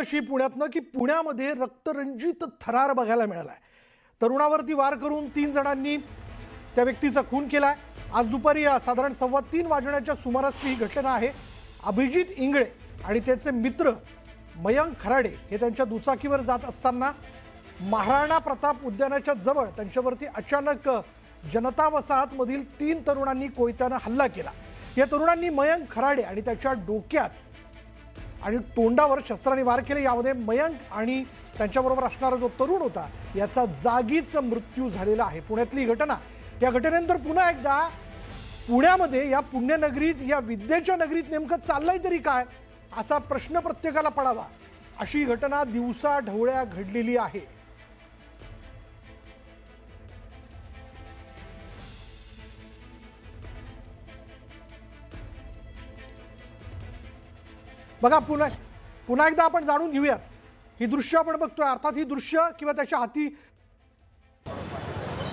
अशी पुण्यातनं की पुण्यामध्ये रक्तरंजित थरार बघायला मिळाला आहे तरुणावरती वार करून तीन जणांनी त्या व्यक्तीचा खून केला आहे आज दुपारी साधारण सव्वा तीन वाजण्याच्या सुमारास ही घटना आहे. अभिजित इंगळे आणि त्याचे मित्र मयंक खराडे हे त्यांच्या दुचाकीवर जात असताना महाराणा प्रताप उद्यानाच्या जवळ त्यांच्यावरती अचानक जनता वसाहतमधील तीन तरुणांनी कोयत्यानं हल्ला केला. या तरुणांनी मयंक खराडे आणि त्याच्या डोक्यात आणि तोंडावर शस्त्राने वार केले यामध्ये मयंक आणि त्यांच्याबरोबर असणारा जो तरुण होता याचा जागीच मृत्यू झालेला आहे. पुण्यातली घटना. या घटनेनंतर पुन्हा एकदा पुण्यामध्ये या पुण्यनगरीत या विद्येच्या नगरीत नेमकं चाललंय तरी काय असा प्रश्न प्रत्येकाला पडावा. अशी घटना दिवसा ढवळ्या घडलेली आहे. बघा पुन्हा पुन्हा एकदा आपण जाणून घेऊयात. ही दृश्य आपण बघतोय. अर्थात ही दृश्य किंवा त्याच्या हाती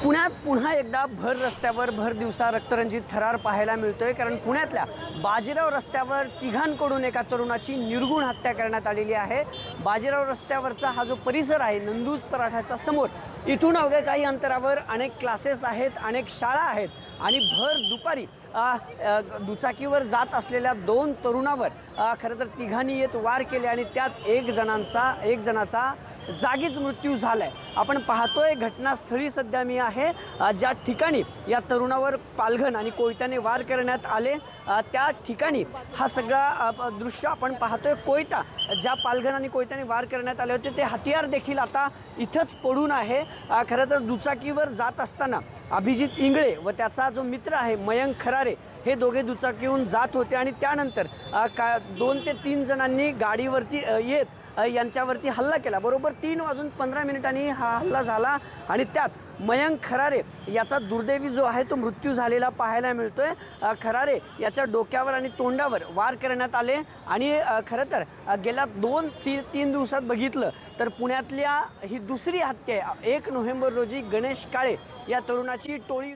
पुण्यात पुन्हा एकदा भर रस्त्यावर भर दिवसा रक्तरंजित थरार पाहायला मिळतोय कारण पुण्यातल्या बाजीराव रस्त्यावर तिघांकडून एका तरुणाची निर्गुण हत्या करण्यात आलेली आहे. बाजीराव रस्त्यावरचा हा जो परिसर आहे नंदूज पराठाच्या समोर इथून अवघ्या काही अंतरावर अनेक क्लासेस आहेत अनेक शाळा आहेत आणि भर दुपारी दुचाकीवर जात असलेल्या दोन तरुणावर खरं तर तिघांनी येत वार केले आणि त्यात एक जणांचा एक जणाचा जागीच मृत्यू झाला आहे आपण पाहतोय घटनास्थळी सध्या मी आहे. ज्या ठिकाणी या तरुणावर पालघन आणि कोयत्याने वार करण्यात आले त्या ठिकाणी हा सगळा दृश्य आपण पाहतोय. कोयता ज्या पालघन आणि कोयत्याने वार करण्यात आले होते ते हतियार देखील आता इथंच पडून आहे. खरं तर दुचाकीवर जात असताना अभिजित इंगळे व त्याचा जो मित्र आहे मयंक खरारे हे दोघे दुचाकीहून जात होते आणि त्यानंतर का दोन ते तीन जणांनी गाडीवरती येत यांच्यावरती हल्ला केला. बरोबर तीन वाजून पंधरा मिनिटांनी हा हल्ला झाला आणि त्यात मयंक खरारे याचा दुर्दैवी जो आहे तो मृत्यू झालेला पाहायला मिळतो आहे खरारे याच्या डोक्यावर आणि तोंडावर वार करण्यात आले आणि खरं तर गेल्या दोन ती तीन दिवसात बघितलं तर पुण्यातल्या ही दुसरी हत्या आहे. एक नोव्हेंबर रोजी गणेश काळे या तरुणाची टोळी